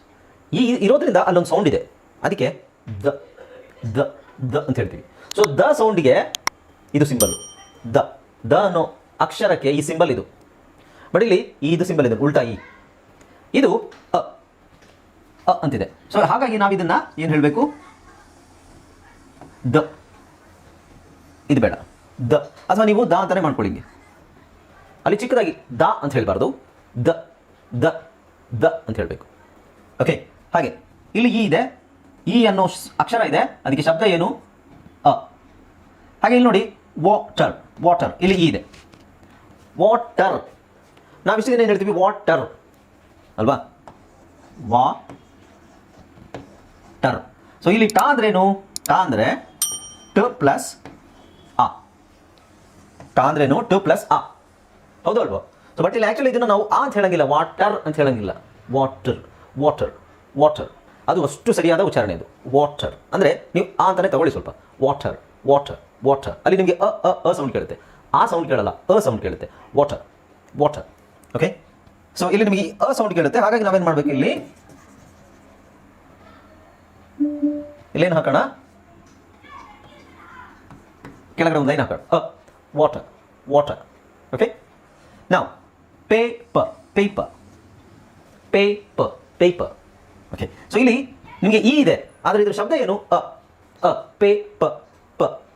ಈ ಇರೋದ್ರಿಂದ ಅಲ್ಲೊಂದು ಸೌಂಡ್ ಇದೆ. ಅದಕ್ಕೆ ದ ದ ದ ಅಂತ ಹೇಳ್ತೀವಿ. ಸೊ ದ ಸೌಂಡಿಗೆ ಇದು ಸಿಂಬಲ್ ದ ದ ಅನ್ನೋ ಅಕ್ಷರಕ್ಕೆ ಈ ಸಿಂಬಲ್ ಇದು. ಬಟ್ ಇಲ್ಲಿ ಈ ಇದು ಸಿಂಬಲ್ ಇದೆ. ಉಲ್ಟಾ ಇ ಇದು ಅ ಅಂತಿದೆ. ಸೊ ಹಾಗಾಗಿ ನಾವು ಇದನ್ನ ಏನು ಹೇಳಬೇಕು? ದ. ಇದು ಬೇಡ. ದ. ಅಥವಾ ನೀವು ದ ಅಂತಾನೆ ಮಾಡ್ಕೊಳ್ಳಿ ಅಲ್ಲಿ ಚಿಕ್ಕದಾಗಿ ದ ಅಂತ ಹೇಳಬಾರ್ದು. ದ. ದ. ದ ಅಂತ ಹೇಳಬೇಕು. ಓಕೆ ಹಾಗೆ. ಇಲ್ಲಿ ಈ ಇದೆ. ಈ ಅನ್ನೋ ಅಕ್ಷರ ಇದೆ. ಅದಕ್ಕೆ ಶಬ್ದ ಏನು? ಅ. ಹಾಗೆ ಇಲ್ಲಿ ನೋಡಿ ವಾಟರ್ ವಾಟರ್ ಇಲ್ಲಿ ಈ ಇದೆ. ವಾಟರ್ ನಾವು ಇಷ್ಟು ದಿನ ಏನು ಹೇಳ್ತೀವಿ? ವಾಟರ್ ಅಲ್ವಾ? ವಾ ಟರ್ ಸೊ ಇಲ್ಲಿ ಟಾ ಅಂದ್ರೇನು ಟಾ ಅಂದರೆ ಟ ಪ್ಲಸ್ ಆ. ಟಾ ಅಂದ್ರೇನು? ಟ ಪ್ಲಸ್ ಆ. ಹೌದು ಅಲ್ವಾ? ಸೊ ಬಟ್ ಇಲ್ಲಿ ಆ್ಯಕ್ಚುಲಿ ಇದನ್ನು ನಾವು ಆ ಅಂತ ಹೇಳಂಗಿಲ್ಲ, ವಾಟರ್ ಅಂತ ಹೇಳಂಗಿಲ್ಲ. Water water water. ಅದು ಅಷ್ಟು ಸರಿಯಾದ ಉಚ್ಚಾರಣೆ ಅದು ವಾಟರ್. ಅಂದರೆ ನೀವು ಆ ಅಂತಲೇ ತಗೊಳ್ಳಿ ಸ್ವಲ್ಪ. Water water water. ಅಲ್ಲಿ ನಿಮಗೆ ಅ ಅ ಅ ಸೌಂಡ್ ಕೇಳುತ್ತೆ. ಆ ಸೌಂಡ್ ಕೇಳಲ್ಲ, ಅ ಸೌಂಡ್ ಕೇಳುತ್ತೆ. Water water. ಓಕೆ ಸೊ ಇಲ್ಲಿ ನಿಮಗೆ ಅ ಸೌಂಡ್ ಕೇಳುತ್ತೆ. ಹಾಗಾಗಿ ನಾವೇನು ಮಾಡಬೇಕು ಇಲ್ಲಿ? ಇಲ್ಲೇನು ಹಾಕೋಣ? ಕೆಳಗಡೆ ಒಂದು ಲೈನ್ ಹಾಕೋಣ ಅ ವಾಟರ್ ವಾಟರ್ ಓಕೆ ನಾವು paper paper paper okay so ಇಲ್ಲಿ ನಿಮಗೆ ಈ ಇದೆ. ಆದರೆ ಇದ್ರ ಶಬ್ದ ಏನು? ಅ ಅ ಪೇ ಪ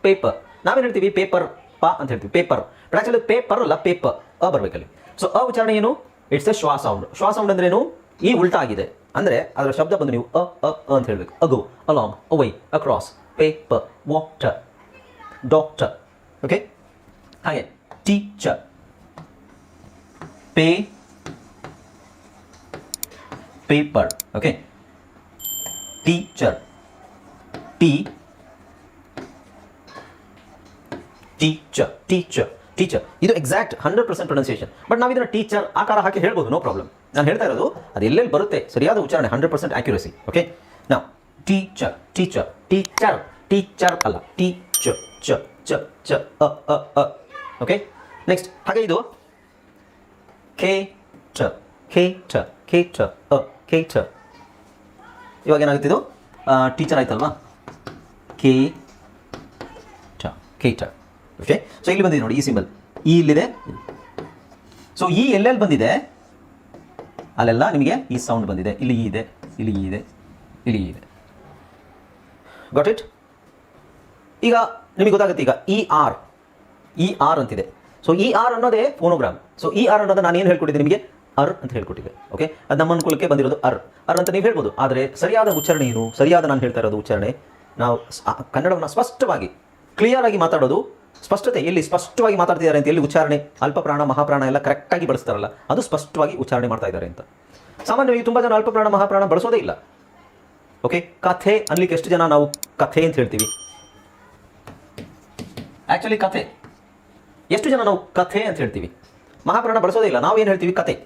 ಪೇಪರ್ ನಾವೇನು ಹೇಳ್ತೀವಿ? ಪೇಪರ್ ಪ ಅಂತ ಹೇಳ್ತೀವಿ. ಪೇಪರ್ ಬಟ್ ಆಕ್ಚುಲಿ ಪೇಪರ್ ಅಲ್ಲ ಪೇಪರ್ ಅ ಬರಬೇಕಲ್ಲಿ. ಸೊ ಅ ಉಚ್ಚಾರಣೆ ಏನು? It's a schwa sound schwa sound ಅಂದ್ರೆ ಏನು? ಈ ಉಲ್ಟಾ ಆಗಿದೆ. ಅಂದರೆ ಅದರ ಶಬ್ದ ಬಂದು ನೀವು ಅ ಅ ಅಂತ ಹೇಳಬೇಕು. Ago along away across paper water doctor okay ಹಾಗೆ. ಟೀಚರ್ ಪೇ paper okay teacher T teacher teacher teacher ಇದು exact hundred percent pronunciation but ನಾವು ಇದನ್ನ ಟೀಚರ್ ಆಕಾರ ಹಾಕಿ ಹೇಳ್ಬೋದು ನೋ ಪ್ರಾಬ್ಲಮ್ ನಾನು ಹೇಳ್ತಾ ಇರೋದು, ಅದು ಎಲ್ಲೆಲ್ಲಿ ಬರುತ್ತೆ, ಸರಿಯಾದ ಉಚ್ಚಾರಣೆ ಹಂಡ್ರೆಡ್ ಪರ್ಸೆಂಟ್ ಆಕ್ಯುರಸಿ ಓಕೆ ನಾವು ಟೀಚರ್ ಟೀಚರ್ ಟೀಚರ್ ಟೀಚರ್ ಅಲ್ಲ. ಟೀಚರ್ ಚ ಚ ಚ ಅ ಅ ಅ ಓಕೆ ನೆಕ್ಸ್ಟ್ ಹಾಗೆ ಇದು ಕೆ ಚ ಕೆ ಚ ಕೆ ಚ ಅ ಕೆ ಚ ಇವಾಗ ಏನಾಗುತ್ತೆ ಇದು ಟೀಚರ್ ಆಯ್ತಲ್ವಾ ಕೆ ಚ ಕೆ ಚ ಓಕೆ ಸೊ ಇಲ್ಲಿ ಬಂದಿದೆ ನೋಡಿ ಈ ಸಿಂಬಲ್ ಈ ಇಲ್ಲಿದೆ ಸೊ ಈ ಎಲ್ಲೆಲ್ಲಿ ಬಂದಿದೆ ಅಲ್ಲೆಲ್ಲ ನಿಮಗೆ ಈ ಸೌಂಡ್ ಬಂದಿದೆ ಇಲ್ಲಿ ಈ ಇದೆ ಇಲ್ಲಿ ಈ ಇದೆ ಇಲ್ಲಿ ಈ ಇದೆ ಗಾಟ್ ಇಟ್ ಈಗ ನಿಮಗೆ ಗೊತ್ತಾಗುತ್ತೆ ಈಗ ಇ ಆರ್ ಇ ಆರ್ ಅಂತಿದೆ. ಸೊ ಇ ಆರ್ ಅನ್ನೋದೇ ಫೋನೋಗ್ರಾಮ್ ಸೊ ಇ ಆರ್ ಅನ್ನೋದು ನಾನು ಏನು ಹೇಳ್ಕೊಟ್ಟಿದ್ದೆ ನಿಮಗೆ? ಅರ್ ಅಂತ ಹೇಳ್ಕೊಟ್ಟಿದೆ ಓಕೆ ಅದು ನಮ್ಮ ಅನುಕೂಲಕ್ಕೆ ಬಂದಿರೋದು ಅರ್. ಅರ್ ಅಂತ ನೀವು ಹೇಳ್ಬೋದು. ಆದರೆ ಸರಿಯಾದ ಉಚ್ಚಾರಣೆ ಏನು? ಸರಿಯಾದ ನಾನು ಹೇಳ್ತಾ ಇರೋದು ಉಚ್ಚಾರಣೆ. ನಾವು ಕನ್ನಡವನ್ನು ಸ್ಪಷ್ಟವಾಗಿ ಕ್ಲಿಯರ್ ಆಗಿ ಮಾತಾಡೋದು ಸ್ಪಷ್ಟತೆ. ಎಲ್ಲಿ ಸ್ಪಷ್ಟವಾಗಿ ಮಾತಾಡ್ತಿದ್ದಾರೆ ಅಂತ, ಎಲ್ಲಿ ಉಚ್ಚಾರಣೆ ಅಲ್ಪ ಪ್ರಾಣ ಮಹಾಪ್ರಾಣ ಎಲ್ಲ ಕರೆಕ್ಟಾಗಿ ಬಳಸ್ತಾರಲ್ಲ, ಅದು ಸ್ಪಷ್ಟವಾಗಿ ಉಚ್ಚಾರಣೆ ಮಾಡ್ತಾ ಇದ್ದಾರೆ ಅಂತ. ಸಾಮಾನ್ಯವಾಗಿ ತುಂಬ ಜನ ಅಲ್ಪ ಪ್ರಾಣ ಮಹಾಪ್ರಾಣ ಬಳಸೋದೇ ಇಲ್ಲ. ಓಕೆ ಕಥೆ ಅನ್ಲಿಕ್ಕೆ ಎಷ್ಟು ಜನ ನಾವು ಕಥೆ ಅಂತ ಹೇಳ್ತೀವಿ? ಆಕ್ಚುಲಿ ಕಥೆ. ಎಷ್ಟು ಜನ ನಾವು ಕಥೆ ಅಂತ ಹೇಳ್ತೀವಿ? ಮಹಾಪ್ರಾಣ ಬಳಸೋದೇ ಇಲ್ಲ. ನಾವು ಏನು ಹೇಳ್ತೀವಿ? ಕತೆ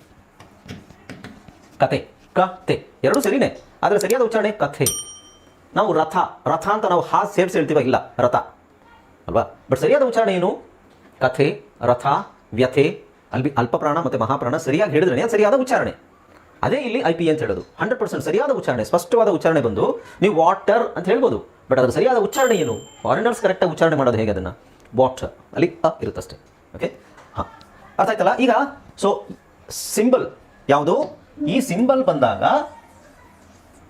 ಕತೆ ಕತೆ ಎರಡು ಸರಿನೇ. ಆದರೆ ಸರಿಯಾದ ಉಚ್ಚಾರಣೆ ಕಥೆ. ನಾವು ರಥ. ರಥ ಅಂತ ನಾವು ಹಾ ಸೇರಿಸಿ ಹೇಳ್ತೀವ? ಇಲ್ಲ. ರಥ. ಅಲ್ವಾ? ಬಟ್ ಸರಿಯಾದ ಉಚ್ಚಾರಣೆ ಏನು? ಕಥೆ, ರಥ, ವ್ಯಥೆ, ಅಲ್ಬಿ ಅಲ್ಪಪ್ರಾಣ ಮತ್ತು ಮಹಾಪ್ರಾಣ ಸರಿಯಾಗಿ ಹೇಳಿದ್ರೆ ಸರಿಯಾದ ಉಚ್ಚಾರಣೆ. ಅದೇ ಇಲ್ಲಿ ಐ ಪಿ ಅಂತ ಹೇಳೋದು. ಹಂಡ್ರೆಡ್ ಪರ್ಸೆಂಟ್ ಸರಿಯಾದ ಉಚ್ಚಾರಣೆ, ಸ್ಪಷ್ಟವಾದ ಉಚ್ಚಾರಣೆ ಬಂದು ನೀವು ವಾಟರ್ ಅಂತ ಹೇಳ್ಬೋದು. ಬಟ್ ಅದರ ಸರಿಯಾದ ಉಚ್ಚಾರಣೆ ಏನು? ಫಾರಿನರ್ಸ್ ಕರೆಕ್ಟಾಗಿ ಉಚ್ಚಾರಣೆ ಮಾಡೋದು ಹೇಗೆ ಅದನ್ನು? ವಾಟರ್ ಅಲ್ಲಿ ಅ ಇರುತ್ತಷ್ಟೇ ಓಕೆ ಹಾಂ. ಅರ್ಥ ಆಯ್ತಲ್ಲ? ಈಗ ಸೊ ಸಿಂಬಲ್ ಯಾವುದು? ಈ ಸಿಂಬಲ್ ಬಂದಾಗ,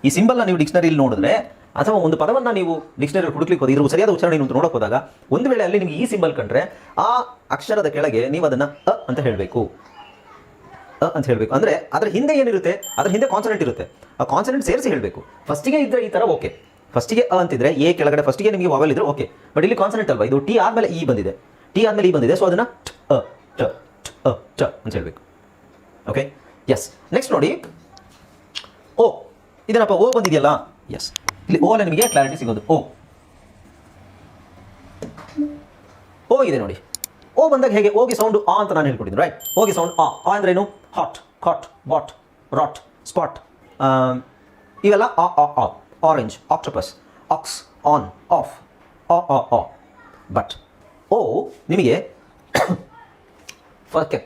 ಈ ಸಿಂಬಲ್ನ ನೀವು ಡಿಕ್ಷನರಿಯಲ್ಲಿ ನೋಡಿದ್ರೆ, ಅಥವಾ ಒಂದು ಪದವನ್ನು ನೀವು ಡಿಕ್ಷನರಿ ಹುಡುಕ್ಲಿಕ್ಕೆ ಹೋದ ಇದ್ರ ಸರಿಯಾದ ಉಚ್ಚಾರಣೆ ನೋಡಕ್ ಹೋದಾಗ, ಒಂದು ವೇಳೆ ಅಲ್ಲಿ ನಿಮಗೆ ಈ ಸಿಂಬಲ್ ಕಂಡ್ರೆ, ಆ ಅಕ್ಷರದ ಕೆಳಗೆ ನೀವು ಅದನ್ನು ಅ ಅಂತ ಹೇಳಬೇಕು. ಅ ಅಂತ ಹೇಳಬೇಕು. ಅಂದರೆ, ಅದರ ಹಿಂದೆ ಏನಿರುತ್ತೆ? ಅದರ ಹಿಂದೆ ಕಾನ್ಸನೆಂಟ್ ಇರುತ್ತೆ. ಆ ಕಾನ್ಸನೆಂಟ್ ಸೇರಿಸಿ ಹೇಳಬೇಕು. ಫಸ್ಟಿಗೆ ಇದ್ದರೆ ಈ ಥರ ಓಕೆ ಫಸ್ಟಿಗೆ ಅ ಅಂತಿದ್ರೆ ಎ ಕೆಳಗಡೆ ಫಸ್ಟಿಗೆ ನಿಮಗೆ ವಾವೆಲ್ ಇದ್ರೆ ಓಕೆ ಬಟ್ ಇಲ್ಲಿ ಕಾನ್ಸನೆಂಟ್ ಅಲ್ವಾ? ಇದು ಟಿ ಆದ್ಮೇಲೆ ಇ ಬಂದಿದೆ. ಟಿ ಆದ್ಮೇಲೆ ಇ ಬಂದಿದೆ ಸೊ ಅದನ್ನ ಅ ಟ್, ಅ ಟ ಅಂತ ಹೇಳಬೇಕು. ಓಕೆ ಎಸ್ ನೆಕ್ಸ್ಟ್ ನೋಡಿ. ಓ ಇದೇನಪ್ಪ ಓ ಬಂದಿದೆಯಲ್ಲ? ಎಸ್ ಇಲ್ಲಿ ಓ ನಿಮಗೆ ಕ್ಲಾರಿಟಿ ಸಿಗೋದು. ಓ ಓ ಇದೆ ನೋಡಿ. ಓ ಬಂದಾಗ ಹೇಗೆ? ಓಗಿ ಸೌಂಡ್ ಆ ಅಂತ ನಾನು ಹೇಳ್ಕೊಟ್ಟಿದ್ದೀನಿ ರೈಟ್ ಓಗಿ ಸೌಂಡ್ ಆ. ಆ ಅಂದ್ರೆ ಏನು? Hot cot bot rot spot ಇವೆಲ್ಲ ಆ ಆ ಆ. Orange octopus, ox, on off ಆ ಆ ಆ ಬಟ್ ಓ ನಿಮಗೆ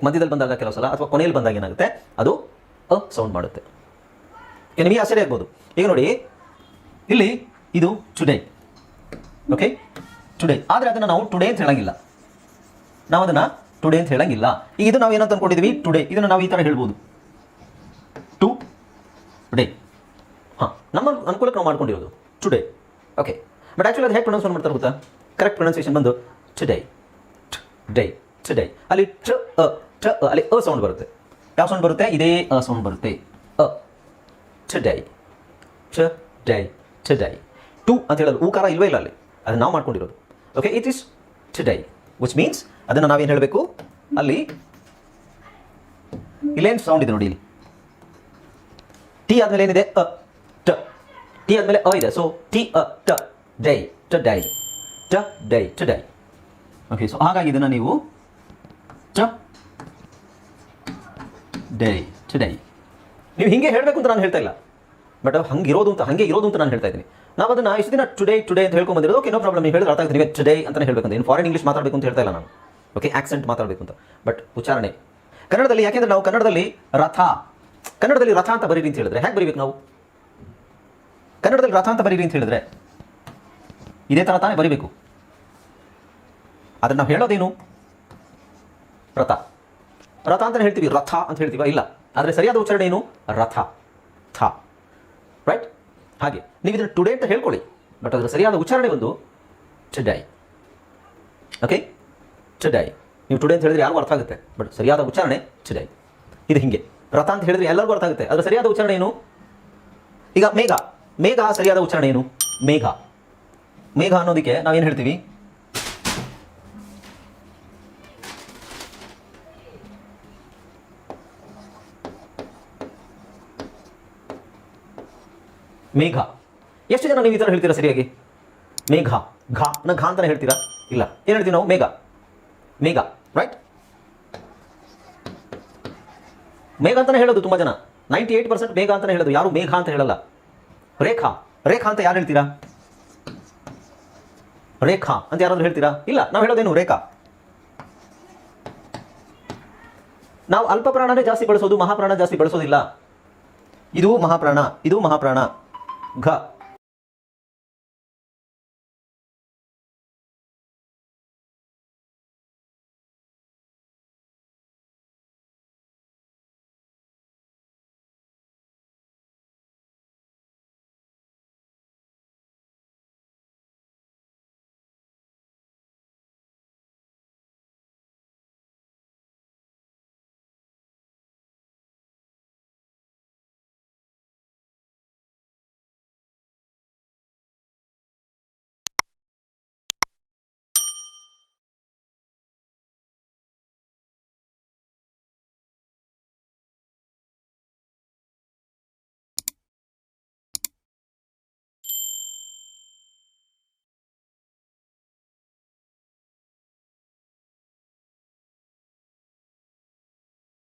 ಮಧ್ಯದಲ್ಲಿ ಬಂದಾಗ ಕೆಲವು ಸಲ ಅಥವಾ ಕೊನೆಯಲ್ಲಿ ಬಂದಾಗ ಏನಾಗುತ್ತೆ? ಅದು ಅ ಸೌಂಡ್ ಮಾಡುತ್ತೆ. ನಿಮಗೆ ಆಶ್ಚರ್ಯ ಆಗ್ಬೋದು. ಈಗ ನೋಡಿ ಇಲ್ಲಿ ಇದು ಟುಡೇ ಓಕೆ ಟುಡೇ ಆದರೆ ಅದನ್ನು ನಾವು ಟುಡೇ ಅಂತ ಹೇಳಂಗಿಲ್ಲ. ನಾವು ಅದನ್ನು ಟುಡೇ ಅಂತ ಹೇಳಂಗಿಲ್ಲ. ಈಗ ಇದು ನಾವು ಏನಂತ ಅನ್ಕೊಂಡಿದ್ವಿ? ಟುಡೇ ಇದನ್ನು ನಾವು ಈ ಥರ ಹೇಳ್ಬೋದು. ಟು ಡೇ ಹಾಂ, ನಮ್ಮ ಅನುಕೂಲಕ್ಕೆ ನಾವು ಮಾಡ್ಕೊಂಡಿರೋದು ಟುಡೇ ಓಕೆ ಬಟ್ ಆ್ಯಕ್ಚುಲಿ ಅದು ಹೇಗೆ ಪ್ರೊನೌನ್ಸ್ ಮಾಡ್ತಾರೆ ಗೊತ್ತಾ? ಕರೆಕ್ಟ್ ಪ್ರೊನೌನ್ಸಿಯೇಷನ್ ಬಂದು ಟುಡೇ ಡೇ ಟುಡೇ ಅಲ್ಲಿ ಟ ಅ ಟ ಅಲ್ಲಿ ಅ ಸೌಂಡ್ ಬರುತ್ತೆ. ಯಾವ ಸೌಂಡ್ ಬರುತ್ತೆ? ಇದೇ ಅ ಸೌಂಡ್ ಬರುತ್ತೆ. ಅ. ಟುಡೇ ಟುಡೇ ಟುಡೇ ಟು ಅಂತ ಹೇಳೋದು ಊಕಾರ ಇಲ್ವೇ ಇಲ್ಲ ಅಲ್ಲಿ. ಅದು ನಾವು ಮಾಡ್ಕೊಂಡಿರೋದು. Okay it is today which means ಅದನ್ನು ನಾವೇನು ಹೇಳಬೇಕು? ಅಲ್ಲಿ ಇಲ್ಲೇನು ಸೌಂಡ್ ಇದೆ ನೋಡಿ ಇಲ್ಲಿ. ಟಿ ಆದಮೇಲೆ ಏನಿದೆ? ಅ. ಟ ಟಿ ಆದಮೇಲೆ ಅ ಇದೆ ಸೊ ಟಿ ಅ ಟ ಡೈ ಟ ಡೈ ಟ ಡೈ ಟ ಡೈ ಓಕೆ ಸೊ ಹಾಗಾಗಿ ಇದನ್ನು ನೀವು ಟ ಡೈ ಟ ಡೈ ನೀವು ಹಿಂಗೆ ಹೇಳಬೇಕು ಅಂತ ನಾನು ಹೇಳ್ತಾ ಇಲ್ಲ. ಬಟ್ ಹಂಗೆ ಇರೋದು ಅಂತ, ಹಂಗೆ ಇರೋದು ಅಂತ ನಾನು ಹೇಳ್ತಾ ಇದ್ದೀನಿ. ನಾವು ಅದನ್ನ ಇಷ್ಟು ದಿನ ಟುಡೇ ಟುಡೇ ಅಂತ ಹೇಳ್ಕೊಂಡು ಬಂದಿರೋದು. ಓಕೆ ನೋ ಪ್ರಾಬ್ಲಮ್ ನೀವು ಹೇಳಿದ್ರೆ ಅರ್ಥ ಆಗ್ತದೆ. ನೀವೇ ಟುಡೇ ಅಂತ ಹೇಳ್ಬೇಕಂತ ಇನ್ನು ಫಾರಿನ್ ಇಂಗ್ಲೀಷ್ ಮಾತಾಡಬೇಕು ಅಂತ ಹೇಳ್ತಾ ಇಲ್ಲ ನಾನು. ಓಕೆ ಆಕ್ಸೆಂಟ್ ಮಾತಾಡಬೇಕು ಅಂತ. ಬಟ್ ಉಚ್ಚಾರಣೆ. ಕನ್ನಡದಲ್ಲಿ ಯಾಕೆಂದ್ರೆ ನಾವು ಕನ್ನಡದಲ್ಲಿ ರಥ ಕನ್ನಡದಲ್ಲಿ ರಥ ಅಂತ ಬರೀರಿ ಅಂತ ಹೇಳಿದ್ರೆ, ಹೇಗೆ ಬರೀಬೇಕು ನಾವು? ಕನ್ನಡದಲ್ಲಿ ರಥ ಅಂತ ಬರೀರಿ ಅಂತ ಹೇಳಿದ್ರೆ ಇದೇ ಥರ ತಾನೇ ಬರಿಬೇಕು. ಅದನ್ನು ನಾವು ಹೇಳೋದೇನು? ರಥ. ರಥ ಅಂತ ಹೇಳ್ತೀವಿ. ರಥ ಅಂತ ಹೇಳ್ತೀವ? ಇಲ್ಲ. ಆದರೆ ಸರಿಯಾದ ಉಚ್ಚಾರಣೆ ಏನು? ರಥ. ಥ. ರೈಟ್ ಹಾಗೆ. ನೀವು ಇದನ್ನು ಟುಡೇ ಅಂತ ಹೇಳ್ಕೊಳ್ಳಿ. ಬಟ್ ಅದರ ಸರಿಯಾದ ಉಚ್ಚಾರಣೆ ಒಂದು ಚಡ್ಡಾಯಿ ಓಕೆ ಚಡ್ಡಾಯಿ ನೀವು ಟುಡೇ ಅಂತ ಹೇಳಿದ್ರೆ ಯಾರಿಗೂ ಅರ್ಥ ಆಗುತ್ತೆ. ಬಟ್ ಸರಿಯಾದ ಉಚ್ಚಾರಣೆ ಚಡ್ಡಾಯಿ ಇದು ಹಿಂಗೆ. ರಥ ಅಂತ ಹೇಳಿದ್ರೆ ಎಲ್ಲರಿಗೂ ಅರ್ಥ ಆಗುತ್ತೆ. ಅದರ ಸರಿಯಾದ ಉಚ್ಚಾರಣೆ ಏನು? ಈಗ ಮೇಘ. ಮೇಘ ಸರಿಯಾದ ಉಚ್ಚಾರಣೆ ಏನು? ಮೇಘ. ಮೇಘ ಅನ್ನೋದಕ್ಕೆ ನಾವೇನು ಹೇಳ್ತೀವಿ? ಮೇಘ. ಎಷ್ಟು ಜನ ನೀವು ಈ ಥರ ಹೇಳ್ತೀರಾ ಸರಿಯಾಗಿ? ಮೇಘ. ಘಾ. ನ ಘಾ ಅಂತಾನೆ ಹೇಳ್ತೀರಾ? ಇಲ್ಲ. ಏನು ಹೇಳ್ತೀವಿ ನಾವು? ಮೇಘ. ಮೇಘ. ರೈಟ್ ಮೇಘ ಅಂತಾನೆ ಹೇಳೋದು ತುಂಬ ಜನ. ನೈಂಟಿ ಏಟ್ ಪರ್ಸೆಂಟ್ ಮೇಘ ಅಂತಾನೆ ಹೇಳೋದು. ಯಾರು ಮೇಘ ಅಂತ ಹೇಳಲ್ಲ. ರೇಖಾ ರೇಖಾ ಅಂತ ಯಾರು ಹೇಳ್ತೀರಾ? ರೇಖಾ ಅಂತ ಯಾರಾದ್ರೂ ಹೇಳ್ತೀರಾ? ಇಲ್ಲ, ನಾವು ಹೇಳೋದೇನು ರೇಖಾ? ನಾವು ಅಲ್ಪ ಪ್ರಾಣನೇ ಜಾಸ್ತಿ ಬಳಸೋದು, ಮಹಾಪ್ರಾಣ ಜಾಸ್ತಿ ಬಳಸೋದಿಲ್ಲ. ಇದು ಮಹಾಪ್ರಾಣ ಇದು ಮಹಾಪ್ರಾಣ. ಘ.